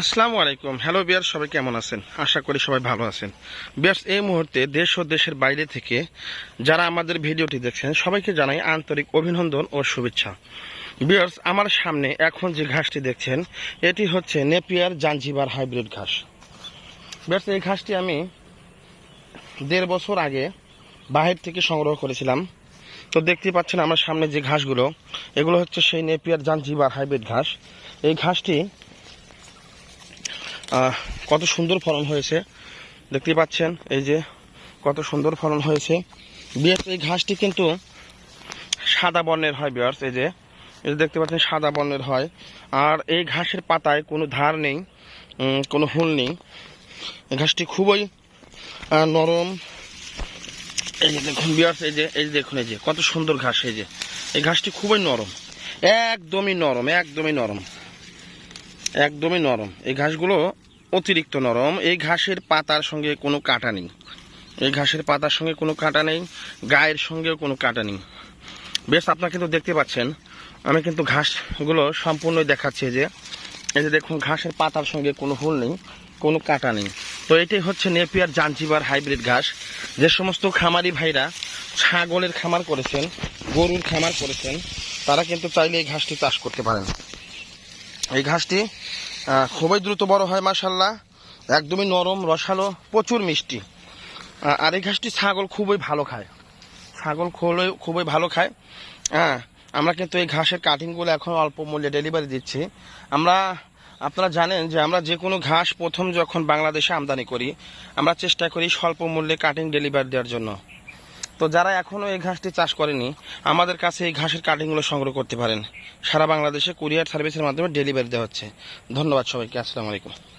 আসসালামু আলাইকুম। হ্যালো বিয়ার সবাই কেমন আছেন? আশা করি সবাই ভালো আছেন। বিয়ার্স এই মুহূর্তে দেশ ও দেশের বাইরে থেকে যারা আমাদের ভিডিওটি দেখছেন, সবাইকে জানাই আন্তরিক অভিনন্দন ও শুভেচ্ছা। বিয়ার্স আমার সামনে এখন যে ঘাসটি দেখছেন, এটি হচ্ছে নেপিয়ার জাঞ্জিবার হাইব্রিড ঘাস। বিয়ার্স এই ঘাসটি আমি দেড় বছর আগে বাহির থেকে সংগ্রহ করেছিলাম। তো দেখতে পাচ্ছেন আমার সামনে যে ঘাসগুলো, এগুলো হচ্ছে সেই নেপিয়ার জাঞ্জিবার হাইব্রিড ঘাস। এই ঘাসটি কত সুন্দর ফলন হয়েছে। দেখতে পাচ্ছেন, এই যে কত সুন্দর ফলন হয়েছে। বিয়ার্স এই ঘাসটি কিন্তু সাদা বর্ণের হয় বিয়ার্স এই যে এই যে দেখতে পাচ্ছেন, সাদা বর্ণের হয়। আর এই ঘাসের পাতায় কোনো ধার নেই কোনো হুল নেই। এই ঘাসটি খুবই নরম। এই যে দেখুন বিয়ার্স এই যে এই যে দেখুন, এই যে, কত সুন্দর ঘাস, এই যে। এই ঘাসটি খুবই নরম, একদমই নরম একদমই নরম। একদমই নরম। এই ঘাসগুলো অতিরিক্ত নরম। এই ঘাসের পাতার সঙ্গে কোনো কাঁটা নেই। এই ঘাসের পাতার সঙ্গে কোনো কাঁটা নেই, গায়ের সঙ্গেও কোনো কাঁটা নেই। বেশ, আপনারা কিন্তু দেখতে পাচ্ছেন, আমি কিন্তু ঘাসগুলো সম্পূর্ণই দেখাচ্ছি যে, এই যে দেখুন, ঘাসের পাতার সঙ্গে কোনো হুল নেই, কোনো কাঁটা নেই। তো এটাই হচ্ছে নেপিয়ার জাঞ্জিবার হাইব্রিড ঘাস। যে সমস্ত খামারি ভাইরা ছাগলের খামার করেছেন, গরুর খামার করেছেন, তারা কিন্তু চাইলে এই ঘাসটি চাষ করতে পারেন। এই ঘাসটি খুবই দ্রুত বড় হয় মাসাল্লাহ একদমই নরম, রসালো, প্রচুর মিষ্টি। আর এই ঘাসটি ছাগল খুবই ভালো খায়। ছাগল খুবই খুবই ভালো খায়। হ্যাঁ আমরা কিন্তু এই ঘাসের কাটিংগুলো এখন অল্প মূল্যে ডেলিভারি দিচ্ছি। আমরা, আপনারা জানেন যে আমরা যে কোনো ঘাস প্রথম যখন বাংলাদেশে আমদানি করি, আমরা চেষ্টা করি স্বল্প মূল্যে কাটিং ডেলিভারি দেওয়ার জন্য। তো যারা এখনও এই ঘাসটি চাষ করেনি, আমাদের কাছে এই ঘাসের কাটিংগুলো সংগ্রহ করতে পারেন। সারা বাংলাদেশে কুরিয়ার সার্ভিসের মাধ্যমে ডেলিভারি দেওয়া হচ্ছে। ধন্যবাদ সবাইকে, আসসালামু আলাইকুম।